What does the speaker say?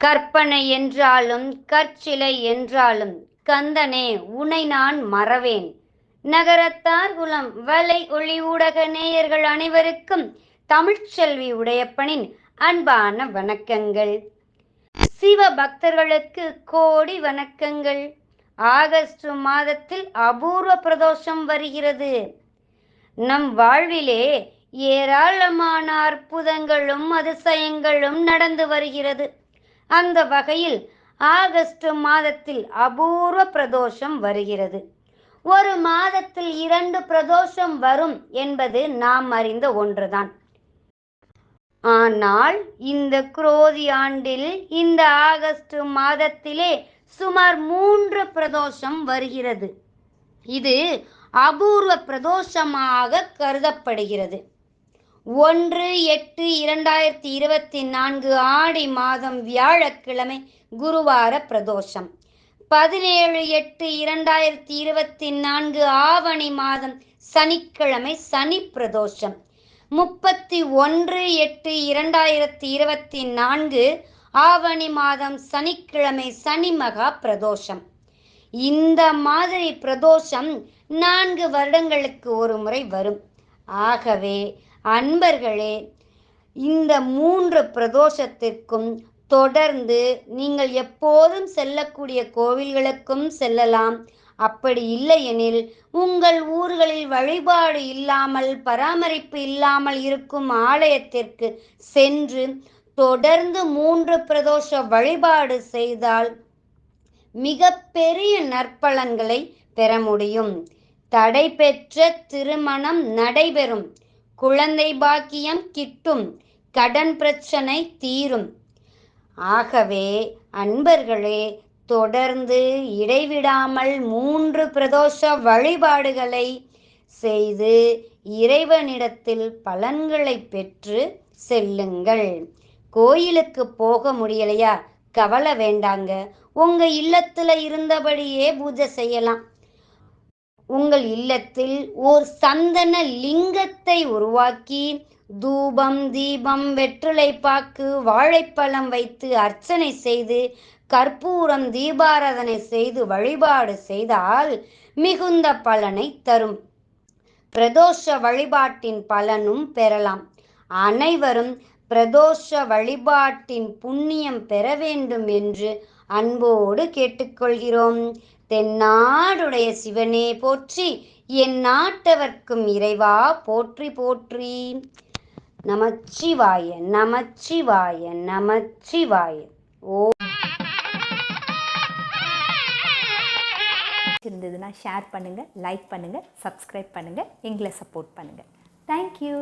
கற்பனை என்றாலும் கற்சிலை என்றாலும் கந்தனே உனை நான் மறவேன். நகரத்தார் குலம் வலை ஒளி ஊடக நேயர்கள் அனைவருக்கும் தமிழ்ச்செல்வி உடையப்பனின் அன்பான வணக்கங்கள். சிவ பக்தர்களுக்கு கோடி வணக்கங்கள். ஆகஸ்ட் மாதத்தில் அபூர்வ பிரதோஷம் வருகிறது. நம் வாழ்விலே ஏராளமான அற்புதங்களும் அதிசயங்களும் நடந்து வருகிறது. அந்த வகையில் ஆகஸ்ட் மாதத்தில் அபூர்வ பிரதோஷம் வருகிறது. ஒரு மாதத்தில் இரண்டு பிரதோஷம் வரும் என்பது நாம் அறிந்த ஒன்றுதான். ஆனால் இந்த குரோதி ஆண்டில் இந்த ஆகஸ்ட் மாதத்திலே சுமார் மூன்று பிரதோஷம் வருகிறது. இது அபூர்வ பிரதோஷமாக கருதப்படுகிறது. ஒன்று எட்டு இரண்டாயிரத்தி இருபத்தி நான்கு ஆடி மாதம் வியாழக்கிழமை குருவார பிரதோஷம். பதினேழு எட்டு இரண்டாயிரத்தி இருபத்தி நான்கு ஆவணி மாதம் சனிக்கிழமை சனி பிரதோஷம். முப்பத்தி ஒன்று எட்டு இரண்டாயிரத்தி இருபத்தி நான்கு ஆவணி மாதம் சனிக்கிழமை சனி மகா பிரதோஷம். இந்த மாதிரி பிரதோஷம் நான்கு வருடங்களுக்கு ஒரு முறை வரும். ஆகவே அன்பர்களே இந்த மூன்று பிரதோஷத்திற்கும் தொடர்ந்து நீங்கள் எப்போதும் செல்லக்கூடிய கோவில்களுக்கும் செல்லலாம். அப்படி இல்லையெனில் உங்கள் ஊர்களில் வழிபாடு இல்லாமல் பராமரிப்பு இல்லாமல் இருக்கும் ஆலயத்திற்கு சென்று தொடர்ந்து மூன்று பிரதோஷ வழிபாடு செய்தால் மிக பெரிய நற்பலன்களை பெற முடியும். தடை பெற்ற திருமணம் நடைபெறும். குழந்தை பாக்கியம் கிட்டும் கடன் பிரச்சனை தீரும். ஆகவே அன்பர்களே தொடர்ந்து இடைவிடாமல் மூன்று பிரதோஷ வழிபாடுகளை செய்து இறைவனிடத்தில் பலன்களை பெற்று செல்லுங்கள். கோயிலுக்கு போக முடியலையா? கவலை வேண்டாங்க. உங்க இல்லத்துல இருந்தபடியே பூஜை செய்யலாம். உங்கள் இல்லத்தில் ஓர் சந்தன லிங்கத்தை உருவாக்கி தூபம் தீபம் வெற்றிலை பாக்கு வாழைப்பழம் வைத்து அர்ச்சனை செய்து கற்பூரம் தீபாராதனை செய்து வழிபாடு செய்தால் மிகுந்த பலனை தரும். பிரதோஷ வழிபாட்டின் பலனும் பெறலாம். அனைவரும் பிரதோஷ வழிபாட்டின் புண்ணியம் பெற வேண்டும் என்று அன்போடு கேட்டுக்கொள்கிறோம். தென்னாடுடைய சிவனே போற்றி என் நாட்டவர்க்கும் இறைவா போற்றி போற்றி. நமச்சிவாய நமச்சிவாய நமச்சிவாய. ஓ இருந்ததுன்னா ஷேர் பண்ணுங்கள் லைக் பண்ணுங்கள் சப்ஸ்கிரைப் பண்ணுங்கள் எங்களை சப்போர்ட் பண்ணுங்கள் தேங்க்யூ